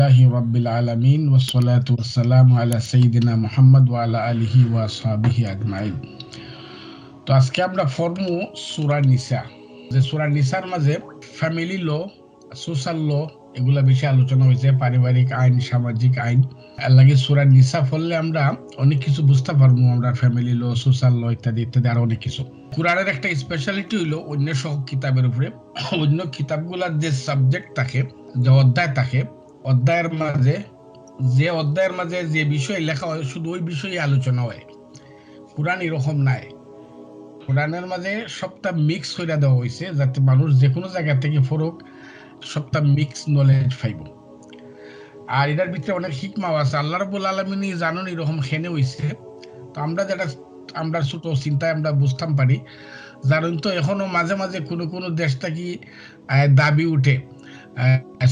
الله رب العالمين والصلاة والسلام على سيدنا محمد وعلى آله وأصحابه أجمعين তো আজকে আমরা ফর্মু সুরা নিসা যে সুরা নিসার মাঝে ফ্যামিলি ল সোশ্যাল ল এগুলা বেশি আলোচনা হয়েছে পারিবারিক আইন সামাজিক আইন আর লাগে সুরা নিসা ফললে আমরা অনেক কিছু বুঝতে পারবো আমরা ফ্যামিলি ল সোশ্যাল ল ইত্যাদি ইত্যাদি আরো অনেক কিছু কোরআনের একটা স্পেশালিটি হইলো অন্য সব কিতাবের উপরে অন্য কিতাবগুলার যে সাবজেক্ট থাকে যে অধ্যায় থাকে অধ্যায়ের মাঝে যে অধ্যায়ের মাঝে যে বিষয় লেখা হয় শুধু ওই বিষয়ে আলোচনা হয়। কোরআন এরকম নাই। কোরআনের মাঝে সবটা মিক্স করে দেওয়া হয়েছে যাতে মানুষ যে কোনো জায়গা থেকে ফরক সবটা মিক্স নলেজ পাইব। আর এটার ভিতরে অনেক হিকমাও আছে। আল্লাহ রবুল আলমিনী জানুন এরকম খেনে হয়েছে তো আমরা যেটা আমরা ছোট চিন্তায় আমরা বুঝতাম পারি। জানুন তো এখনও মাঝে মাঝে কোনো কোনো দেশ থেকে আহ, দাবি উঠে।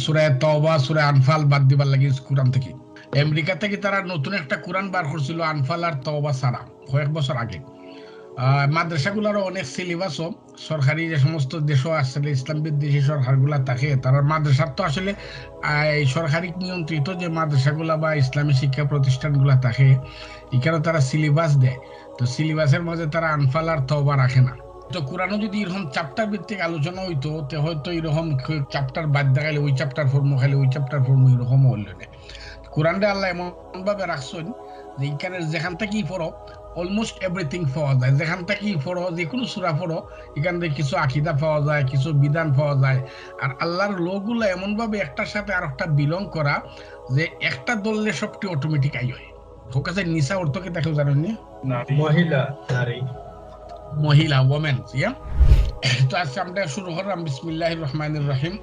সুরায় তওবা, সুরায় আনফাল বাদ দিবার লাগে কোরআন থেকে। আমেরিকা থেকে তারা নতুন একটা কোরআন বার করছিল, আনফাল আর তওবা ছাড়া, কয়েক বছর আগে। মাদ্রাসাগুলোরও অনেক সিলেবাসও, সরকারি যে সমস্ত দেশও আসলে ইসলাম বিদ্বেষী সরকারগুলা থাকে, তারা মাদ্রাসার তো আসলে এই সরকারি নিয়ন্ত্রিত যে মাদ্রাসাগুলা বা ইসলামী শিক্ষা প্রতিষ্ঠানগুলা থাকে এখানে তারা সিলেবাস দেয়। তো সিলেবাসের মাঝে তারা আনফাল আর তওবা রাখে না। তো কোরআনও যদি এরকম চ্যাপ্টার ভিত্তিক আলোচনা হইতো, তে হয়তো এরকম চ্যাপ্টার বাদ দেখাইলে ওই চ্যাপ্টার ফর্ম খাইলে ওই চ্যাপ্টার ফর্ম এরকম হইল না। কোরআনটা আল্লাহ এমন ভাবে রাখছেন যে এখানে যেখান থেকেই পড়ো অলমোস্ট এভরিথিং পাওয়া যায়। যেখান থেকেই পড়ো, যে কোনো সুরা পড়ো, এখান থেকে কিছু আকিদা পাওয়া যায়, কিছু বিধান পাওয়া যায়। আর আল্লাহর লোকগুলো এমন ভাবে একটার সাথে আর একটা বিলং করা যে একটা দললে সবটি অটোমেটিক আই হয়। আছে নিশা অর্থ কি দেখো জানেন নি? মহিলা, নারী। মহিলা ওমেন ইয়া তো আজকে আমরা শুরু করলাম বিসমিল্লাহ রহমান রহিম।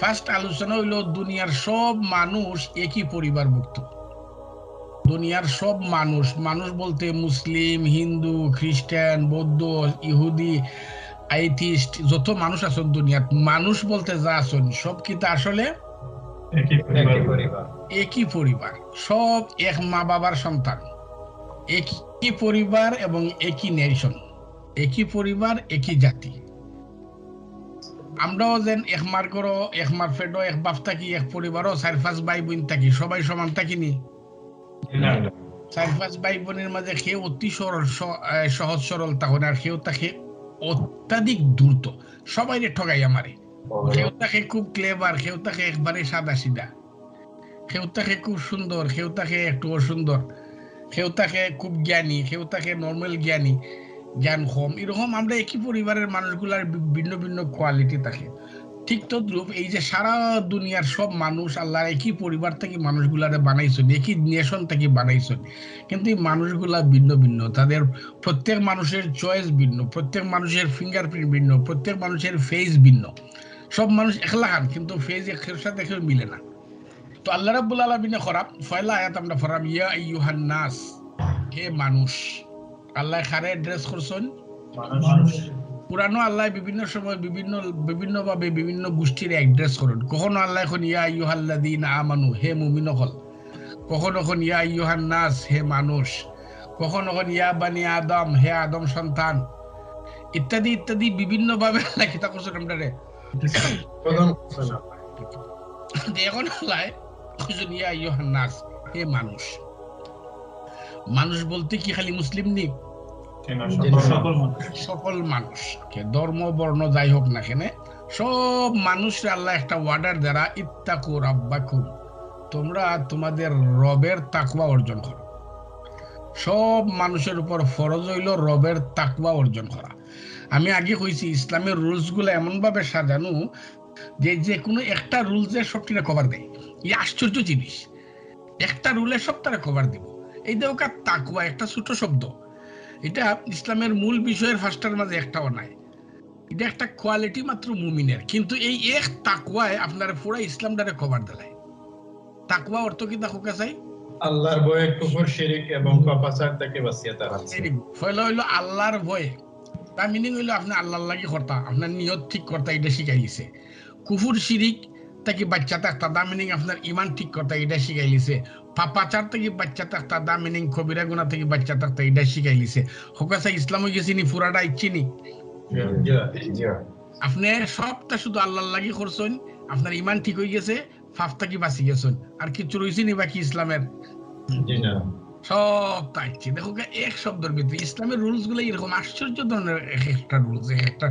ফার্স্ট আলোচনা হইল দুনিয়ার সব মানুষ একই পরিবারভুক্ত। দুনিয়ার সব মানুষ মানুষ বলতে মুসলিম হিন্দু খ্রিস্টান বৌদ্ধ ইহুদি আইথিস্ট যত মানুষ আছেন দুনিয়াত মানুষ বলতে যা আছেন সব কিন্তু আসলে? একই পরিবার। সব এক মা বাবার সন্তান। একই পরিবার এবং একই নেশন একই পরিবার একই জাতি। আমরাও যেন এক মার করো এক মার ফেডো এক বাপ থাকি এক পরিবারও চার পাঁচ ভাই বোন থাকি সবাই সমান থাকি নি চার পাঁচ ভাই বোনের মাঝে কেউ অতি সরল সহজ সরল তখন আর কেউ তাকে অত্যাধিক দ্রুত। সবাই ঠগাই আমারে। কেউ তাকে খুব ক্লেভার কেউ তাকে একবারে সাদা সিধা কেউ তাকে খুব সুন্দর কেউ তাকে একটু অসুন্দর কেউ তাকে খুব জ্ঞানী কেউ তাকে নর্মাল জ্ঞানী, জ্ঞান কম। এরকম আমরা একই পরিবারের মানুষগুলার ভিন্ন ভিন্ন কোয়ালিটি থাকে। ঠিক তদ্রুপ এই যে সারা দুনিয়ার সব মানুষ আল্লাহ একই পরিবার থেকে মানুষগুলারে বানাইছেন, একই নেশন থেকে বানাইছেন, কিন্তু এই মানুষগুলা ভিন্ন ভিন্ন। তাদের প্রত্যেক মানুষের চয়েস ভিন্ন, প্রত্যেক মানুষের ফিঙ্গারপ্রিন্ট ভিন্ন, প্রত্যেক মানুষের ফেস ভিন্ন। সব মানুষ একলা কিন্তু ফেজ একের সাথে কেউ মিলে না। তো আল্লাহ রাব্বুল আলামিনে খরাব ফয়লা আয়াত আমরা ফরাম ইয়া আইয়ুহান নাস হে মানুষ। আল্লাহ খারে ড্রেস করছেন? পুরানো আল্লাহ বিভিন্ন সময় বিভিন্ন বিভিন্ন ভাবে বিভিন্ন গোষ্ঠীর অ্যাড্রেস করেন। কখনো আল্লাহ এখন ইয়া আইয়ুহাল্লাযীনা আমানু হে মুমিন হল কখনো এখন ইয়া আইয়ুহান নাস হে মানুষ। কখনো এখন ইয়া বানি আদম হে আদম সন্তান। ইত্যাদি ইত্যাদি বিভিন্ন ভাবে আল্লাহ কিতা করছেন আমরা রে এখন আল্লাহ ইয়া নাস হে মানুষ। মানুষ বলতে কি খালি মুসলিম নি? সকল মানুষ। সকল মানুষ। কে ধর্ম বর্ণ যাই হোক না কেন সব মানুষের আল্লাহ একটা ওয়ার্ডার দ্বারা ইত্তাকু রাব্বাকুম। তোমরা তোমাদের রবের তাকওয়া অর্জন করো। সব মানুষের উপর ফরজ হইল রবের তাকওয়া অর্জন করা। আমি আগে কইছি ইসলামের রুলসগুলো এমন ভাবে সাজানো যে যে কোনো একটা রুলসের সবটিরা কভার দেয়। এই আশ্চর্য জিনিস। একটা রুলের সব তারা কভার দিব। এই দেওকা তাকুয়া একটা ছোট শব্দ। এটা ইসলামের মূল বিষয়ের ফার্স্টার মাঝে একটাও নাই। এটা একটা কোয়ালিটি মাত্র মুমিনের। কিন্তু এই এক তাকওয়ায় আপনার পুরা ইসলামটারে কভার দিলায় তাকুয়া অর্থ কি দেখো কাছাই আল্লাহর ভয়ে কুফর শিরিক এবং পাপাচার থেকে বাঁচিয়ে তারা ফলে হইল আল্লাহর ভয়ে। তার মিনিং হইল আপনি আল্লাহর লাগি কর্তা আপনার নিয়ত ঠিক কর্তা এটা শিখাই দিছে। কুফুর শিরিক তাকে বাচ্চা থাকতা দা মিনিং আপনার ইমান ঠিক কর্তা এটা শিখাই দিছে পাপাচার থেকে বাচ্চা থাকতা দা মিনিং কবিরা গুণা থেকে বাচ্চা থাকতা এটা শিখাই দিছে হোকাসা ইসলাম হয়ে গেছি নি পুরাটা ইচ্ছি নি আপনি সবটা শুধু আল্লাহর লাগি করছেন আপনার ইমান ঠিক হয়ে গেছে ফাফতা কি বাঁচি গেছেন। আর কিছু রয়েছে নি বাকি ইসলামের? সব তাইছি। দেখো এক শব্দের ভিতরে ইসলামের রুলসগুলো এরকম আশ্চর্য ধরনের এক একটা রুলস এক একটা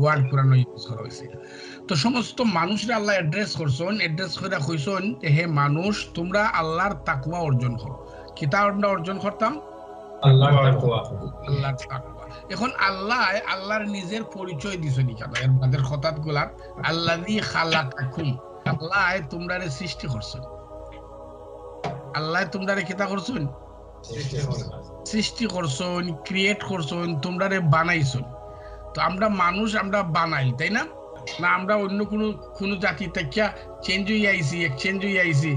ওয়ার্ড পুরানো ইউজ করা হয়েছে তো সমস্ত মানুষরা আল্লাহ অ্যাড্রেস করছেন অ্যাড্রেস করে কইছেন যে হে মানুষ তোমরা আল্লাহর তাকুয়া অর্জন করো। কিতা অর্জন করতাম? আল্লাহর তাকওয়া। এখন আল্লাহ আল্লাহর নিজের পরিচয় দিছেন কেন? এর বাদের খতাতগুলার আল্লাহি আল্লাহ তোমরারে সৃষ্টি করছেন। আল্লাহ তোমরারে কিতা করছেন? সৃষ্টি করছন। ক্রিয়েট করছন তোমরারে বানাইছন। তো আমরা মানুষ আমরা বানাই তাই না? না আমরা অন্য কোনো কোনো জাতি থেকে চেঞ্জ হয়ে আইছি এক্সচেঞ্জ হয়ে আইছি।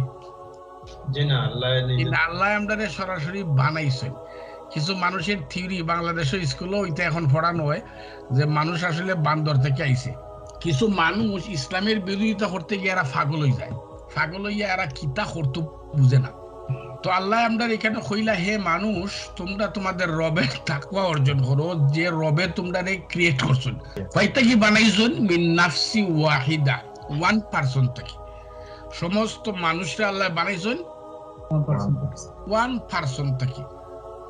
আল্লাহ আমরা সরাসরি বানাইছেন কিছু মানুষের থিওরি বাংলাদেশের স্কুলেও এটা এখন পড়ানো হয় যে মানুষ আসলে বান্দর থেকে আইছে। কিছু মানুষ ইসলামের বিরোধিতা করতে গিয়ে এরা পাগল হয়ে যায়। পাগল হইয়া এরা কিতা করতে বুঝে না। তো আল্লাহ আমরা এখানে কইলা হে মানুষ তোমরা তোমাদের রবের তাকওয়া অর্জন করো যে রবে তোমরা রে ক্রিয়েট করছেন কয়টা কি বানাইছেন মিন নাফসি ওয়াহিদা ওয়ান পারসন থেকে। সমস্ত মানুষরা আল্লাহ বানাইছেন ওয়ান পার্সন থাকি।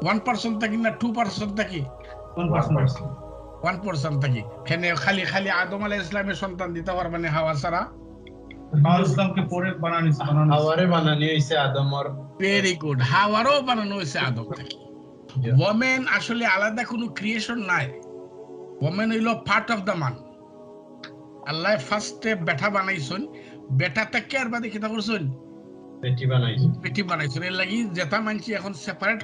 ওয়ান পার্সন থাকি। না টু পার্সন থাকি? ওয়ান পার্সন থাকি। খালি খালি আদম আলাহ ইসলামের সন্তান দিতে পারবে না হাওয়া ছাড়া। ইসলামকে পরে বানানো হয়েছে, বানানো হয়েছে। হাওয়ারে বানানি হইছে আদমর। ভেরি গুড হাওয়ারও বানানো হয়েছে আদম। থেকে ওমেন আসলে আলাদা কোনো ক্রিয়েশন নাই। ওমেন হইল পার্ট অফ দ্য মান আল্লাহ ফার্স্টে বেটা বানাইছেন। বেটা থেকে আর বাদে কিতা করছেন? বানাইছে। পেটি বানাইছেন এর লাগি যেটা মানছি এখন সেপারেট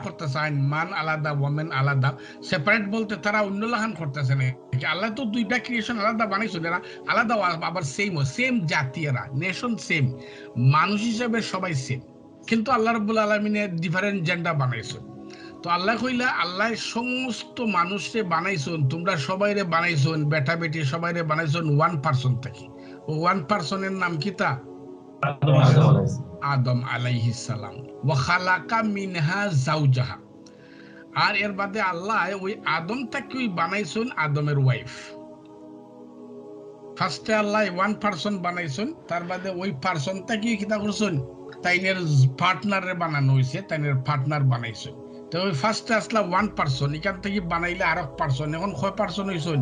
মান আলাদা ওমেন আলাদা। সেপারেট বলতে তারা অন্য লাহান করতেছে না আল্লাহ তো দুইটা ক্রিয়েশন আলাদা বানাইছেন এরা আলাদা আবার সেম সেম জাতি এরা নেশন সেম মানুষ হিসেবে সবাই সেম কিন্তু আল্লাহ রব্বুল আলমিনের ডিফারেন্ট জেন্ডার বানাইছেন তো আল্লাহ কইলা, আল্লাহ সমস্ত মানুষরে বানাইছেন, তোমরা সবাইরে বানাইছেন বেটা বেটি সবাইরে বানাইছেন ওয়ান পার্সন থেকে। ওয়ান পার্সনের নাম কি তা? আদম আলাইহিস সালাম। ওয়া খালাকা মিনহা জাওজাহা আর এর বাদে আল্লাহ ওই আদম ওই বানাইছেন আদমের ওয়াইফ ফার্স্টে আল্লাহ ওয়ান পারসন বানাইছেন তার বাদে ওই পারসন তাকে কিতা করছেন। তাইনের পার্টনারে বানানো হয়েছে তাইনের পার্টনার বানাইছেন। তো ওই ফার্স্টে আসলা ওয়ান পারসন এখান থেকে বানাইলে আর এক পারসন এখন কয় পারসন হয়েছেন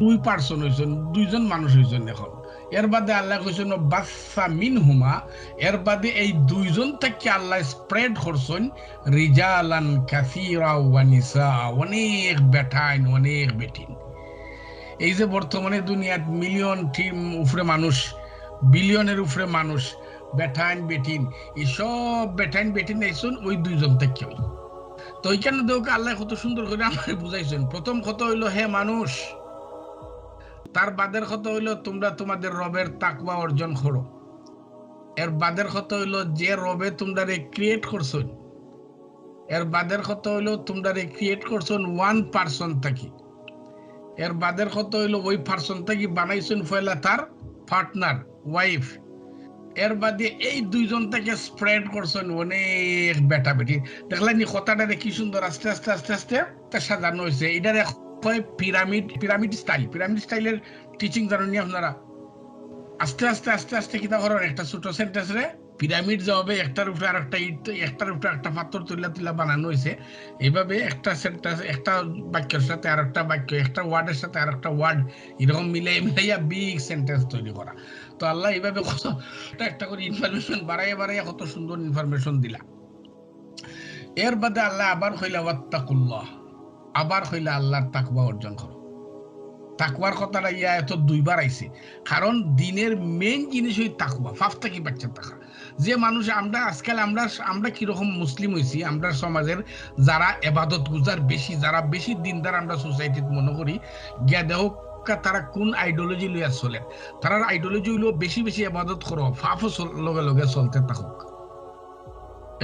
দুই পার্সন হয়েছেন দুইজন মানুষ হয়েছেন এখন। এর বাদে আল্লাহ কইছেন বাসা মিন হুমা এর বাদে এই দুইজন থেকে আল্লাহ স্প্রেড করছেন, রিজালান কাসিরা ওয়া নিসা অনেক বেটাইন অনেক বেটিন এই যে বর্তমানে দুনিয়াত মিলিয়ন টিম উপরে মানুষ বিলিয়নের উপরে মানুষ বেটাইন বেটিন এই সব বেটাইন বেটিন আইসুন ওই দুইজন থেকে তো ওইখানে দেখো আল্লাহ কত সুন্দর করে আমার বুঝাইছেন। প্রথম কথা হইল, হে মানুষ তার বাদের কথা হইল তোমরা তোমাদের রবের তাকওয়া অর্জন করো। এর বাদের কথা হইল যে রবে তোমরা রে ক্রিয়েট করছেন এর বাদের কথা হইল তোমরা রে ক্রিয়েট করছেন ওয়ান পার্সন থাকি। এর বাদের কথা হইল ওই পার্সন থাকি বানাইছেন ফয়লা তার পার্টনার ওয়াইফ এর বাদে এই দুইজন থেকে স্প্রেড করছেন অনেক বেটা বেটি দেখলেন কথাটা কি সুন্দর, আস্তে আস্তে আস্তে আস্তে সাজানো হয়েছে এটার কয় পিরামিড পিরামিড স্টাইল পিরামিড স্টাইলের টিচিং জানেন নি আপনারা? আস্তে আস্তে আস্তে আস্তে কিতা করেন একটা ছোট সেন্টেন্স পিরামিড যে হবে, একটার উপরে আর একটা ইট, একটার উপরে একটা পাথর তুলা তুলা বানানো হয়েছে এইভাবে একটা সেন্টেন্স একটা বাক্যের সাথে আর একটা বাক্য, একটা ওয়ার্ডের সাথে আর একটা ওয়ার্ড এরকম মিলাই, মিলাইয়া বিগ সেন্টেন্স তৈরি করা। তো আল্লাহ এইভাবে কত একটা করে ইনফরমেশন বাড়াইয়া বাড়াইয়া কত সুন্দর ইনফরমেশন দিলা। এর বাদে আল্লাহ আবার হইলা ওয়াত্তাকুল্লাহ। আবার হইলা আল্লাহর তাকওয়া অর্জন করো। তাকওয়ার কথাটা ইয়া এত দুইবার আইছে। কারণ দিনের মেইন জিনিস ওই তাকওয়া ফাফ থাকি বাচ্চা থাকা যে মানুষ আমরা আজকাল আমরা আমরা কীরকম মুসলিম হইছি, আমরা সমাজের যারা এবাদত গুজার বেশি, যারা বেশি দিনদার আমরা সোসাইটিত মনে করি, গিয়া দেহ তারা কোন আইডিওলজি লইয়া চলে। তারা আইডিওলজি হইল বেশি বেশি এবাদত করো, ফাফও লগে লগে চলতে থাকুক।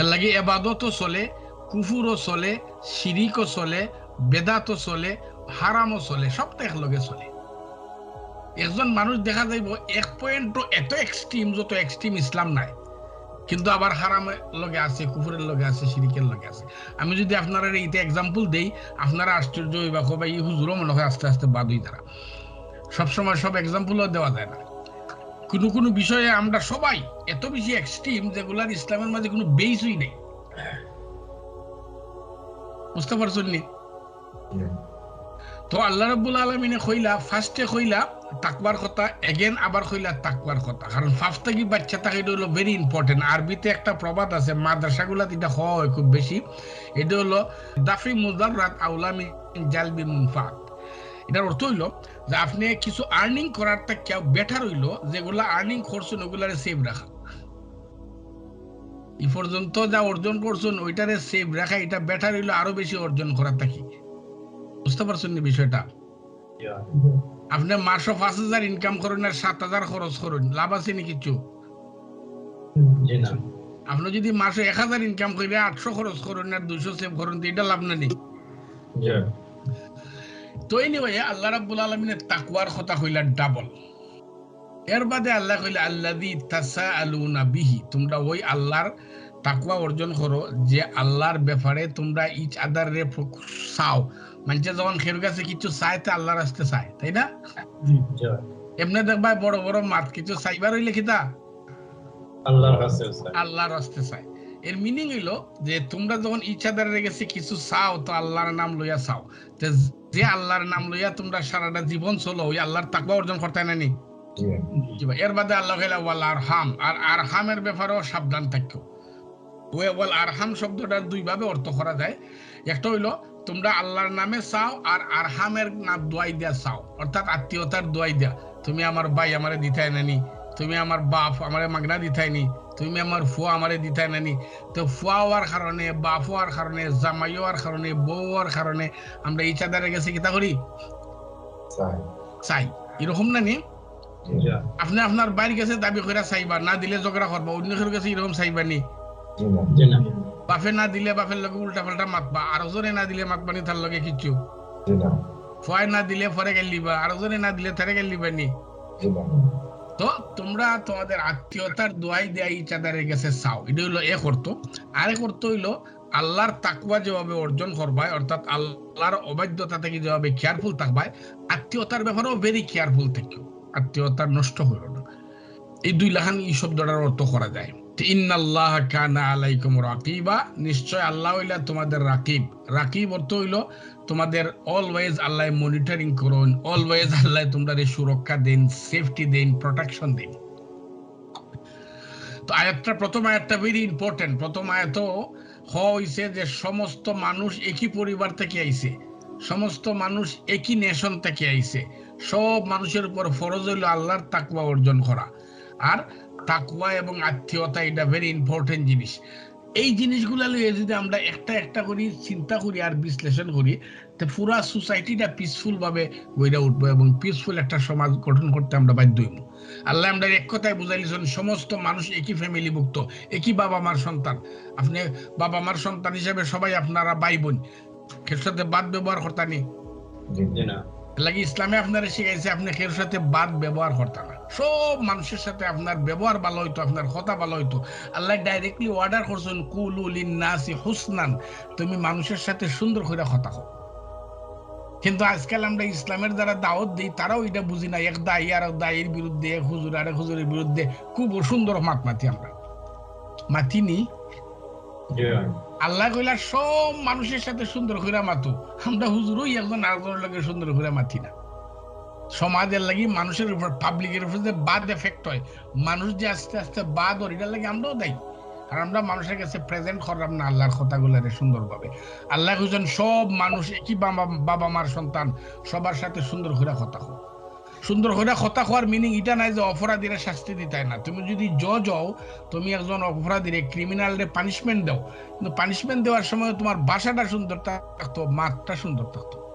এর লাগে এবাদতও চলে, কুফুরও চলে, শিরিকও চলে বেদাতও চলে হারামও চলে সব তো একলগে চলে। একজন মানুষ দেখা যাইব, এক পয়েন্ট এত এক্সট্রিম যত এক্সট্রিম ইসলাম নাই। কিন্তু আবার হারামের লগে আছে, কুফুরের লগে আছে, শিরিকের লগে আছে। আমি যদি আপনারা এইটা এক্সাম্পল দেই, আপনারা আশ্চর্য হইবা বা এই হুজুরও মনে হয় আস্তে আস্তে বাদ হই তারা সবসময় সব এক্সাম্পলও দেওয়া যায় না। কোনো কোনো বিষয়ে আমরা সবাই এত বেশি এক্সট্রিম যেগুলার ইসলামের মাঝে কোনো বেসই নেই। বুঝতে পারছেন নি? তো আল্লাহ রব্বুল আলমিনে কইলা, ফার্স্টে কইলা তাকবার কথা এগেন আবার কইলা তাকবার কথা। কারণ ফার্স্ট থেকে বাচ্চা থাকে, এটা হলো ভেরি ইম্পর্টেন্ট আরবিতে একটা প্রবাদ আছে, মাদ্রাসাগুলা এটা হয় খুব বেশি। এটা হলো, দাফি মুদার রাত আউলামি জালবি মুনফাত এটার অর্থ হইল যে আপনি কিছু আর্নিং করারটা কেউ বেটার হইল, যেগুলা আর্নিং করছেন, ওগুলারে সেভ রাখা। এই পর্যন্ত যা অর্জন করছেন, ওইটারে সেভ রাখা, এটা বেটার হইল আরও বেশি অর্জন করার কি বুঝতে পারছেন নি বিষয়টা? আপনি মাসে পাঁচ হাজার ইনকাম করেন আর সাত হাজার খরচ করেন লাভ আছে নি কিছু? আপনি যদি মাসে এক হাজার ইনকাম করে আটশো খরচ করেন আর দুইশো সেভ করেন এটা লাভ না নেই তো এনিওয়ে আল্লাহ রাব্বুল আলামিনের তাকওয়ার কথা কইলা ডাবল এর বাদে আল্লাহ কইলা আল্লাযী তাসাআলুনা বিহি। তোমরা ওই আল্লাহর তাকওয়া অর্জন করো যে আল্লাহর ব্যাপারে তোমরা ইচ আদার রে চাও মানুষে যখন খের কাছে কিছু চায় তো আল্লাহর আসতে চায় তাই না? এমনি দেখবা বড় বড় মাত কিছু চাইবার হইলে কিতা আল্লাহর আসতে চায়। এর মিনিং হইল যে তোমরা যখন ইচ্ছাদারে গেছে কিছু চাও তো আল্লাহর নাম লইয়া চাও। যে আল্লাহর নাম লইয়া তোমরা সারাটা জীবন চলো ওই আল্লাহর তাকওয়া অর্জন করতে না নি? জি ভাই, এর বাদে আল্লাহ কইলা ওয়াল আরহাম আর আরহামের ব্যাপারেও সাবধান থাকো। ওই ওয়াল আরহাম শব্দটার দুই ভাবে অর্থ করা যায়। একটা হইল তোমরা আল্লাহর নামে চাও আর আরহামের নাম দোয়াই দিয়া চাও। অর্থাৎ আত্মীয়তার দোয়াই দিয়া। তুমি আমার ভাই আমারে দিতাই নানি তুমি আমার বাপ আমারে মাগনা দিতাই নি তুমি আমার ফুয়া আমারে দিতাই নানি। তো ফুয়া হওয়ার কারণে বাপ হওয়ার কারণে জামাই হওয়ার কারণে বউ হওয়ার কারণে আমরা ইচ্ছাদারে গেছে কিতা করি? চাই। এরকম না নি? জি। আপনি আপনার বাড়ির কাছে দাবি করে চাইবা না দিলে ঝগড়া করবা অন্য কারোর কাছে এরকম চাইবা না। বাপে না দিলে বাপের লগে উল্টা পাল্টা মাতবা আর জনে না দিলে মাতবা নি তার লগে কিচ্ছু ফয় না দিলে ফরে গেল লিবা আর জনে না দিলে তারে গেল লিবা নি। তো তোমরা তোমাদের আত্মীয়তার দোয়াই দেয়া ইচ্ছাদারের কাছে চাও। এটা হইল এক অর্থ। আরেক অর্থ হইল আল্লাহর তাকুয়া যেভাবে অর্জন করবায় অর্থাৎ আল্লাহর অবাধ্যতা থেকে যেভাবে কেয়ারফুল থাকবায় আত্মীয়তার ব্যাপারেও ভেরি কেয়ারফুল থেকো। আত্মীয়তা নষ্ট হইল না। এই দুই লাখান এই শব্দটার অর্থ করা যায়। কানা আলাইকুম রাকিবা। নিশ্চয় আল্লাহ তোমাদের রাকিব। রাকিব অর্থ হইল তোমাদের অলওয়েজ আল্লাহ মনিটরিং করুন অলওয়েজ আল্লাহ সুরক্ষা সেফটি প্রোটেকশন তো আয়াতটা, প্রথম আয়াতটা ভেরি ইম্পর্টেন্ট প্রথম আয়াত হইছে যে সমস্ত মানুষ একই পরিবার থেকে আইছে, সমস্ত মানুষ একই নেশন থেকে আইছে। সব মানুষের উপর ফরজ হইল আল্লাহর তাকুয়া অর্জন করা। আর তাকুয়া এবং আত্মীয়তা এটা ভেরি ইম্পর্টেন্ট জিনিস। এই জিনিসগুলা লইয়ে যদি আমরা একটা একটা করি চিন্তা করি আর বিশ্লেষণ করি তো পুরা সোসাইটিটা পিসফুল ভাবে গইরা উঠবো এবং পিসফুল একটা সমাজ গঠন করতে আমরা বাধ্য হইব। আল্লাহ আমরা এক কথায় বুঝাইলিছেন সমস্ত মানুষ একই ফ্যামিলি ভুক্ত একই বাবা মার সন্তান। আপনি বাবা মার সন্তান হিসেবে সবাই আপনারা ভাই বোন এর সাথে বাদ ব্যবহার করতা নি জি না। লাগি ইসলামে আপনারা শিখাইছে আপনি কেউ সাথে বাদ ব্যবহার করতে না। সব মানুষের সাথে আপনার ব্যবহার ভালো হইতো আপনার কথা ভালো হইতো। আল্লাহ ডাইরেক্টলি অর্ডার করছেন কুলু লিন্নাসি হুসনান। তুমি মানুষের সাথে সুন্দর করে কথা কও। কিন্তু আজকাল আমরা ইসলামের দ্বারা দাওয়াত দিই তারাও এটা বুঝি না এক দায়ী আর এক দায়ীর বিরুদ্ধে এক হুজুর আর এক হুজুরের বিরুদ্ধে খুব সুন্দর মাত মাতি আমরা। মাতিনি আল্লাহ কইলা সব মানুষের সাথে সুন্দর করে মাতো। আমরা হুজুরই একজন আরেকজনের লগে সুন্দর করে মাতি না। সমাজের লাগি মানুষের উপর পাবলিকের উপর যে বাদ এফেক্ট হয়। মানুষ যে আস্তে আস্তে বাদ ওর এটার লাগে আমরাও দেয়। আর আমরা মানুষের কাছে প্রেজেন্ট করলাম না আল্লাহর কথাগুলারে সুন্দরভাবে। আল্লাহ কইছেন, সব মানুষ একই বাবা বাবা মার সন্তান, সবার সাথে সুন্দর করে কথা হোক সুন্দর করে কথা হওয়ার মিনিং এটা নাই যে অপরাধীরা শাস্তি দিতে না। তুমি যদি জজ হও, তুমি একজন অপরাধীরে ক্রিমিনালরে পানিশমেন্ট দাও। কিন্তু পানিশমেন্ট দেওয়ার সময় তোমার ভাষাটা সুন্দর থাকতো মাতটা সুন্দর থাকতো।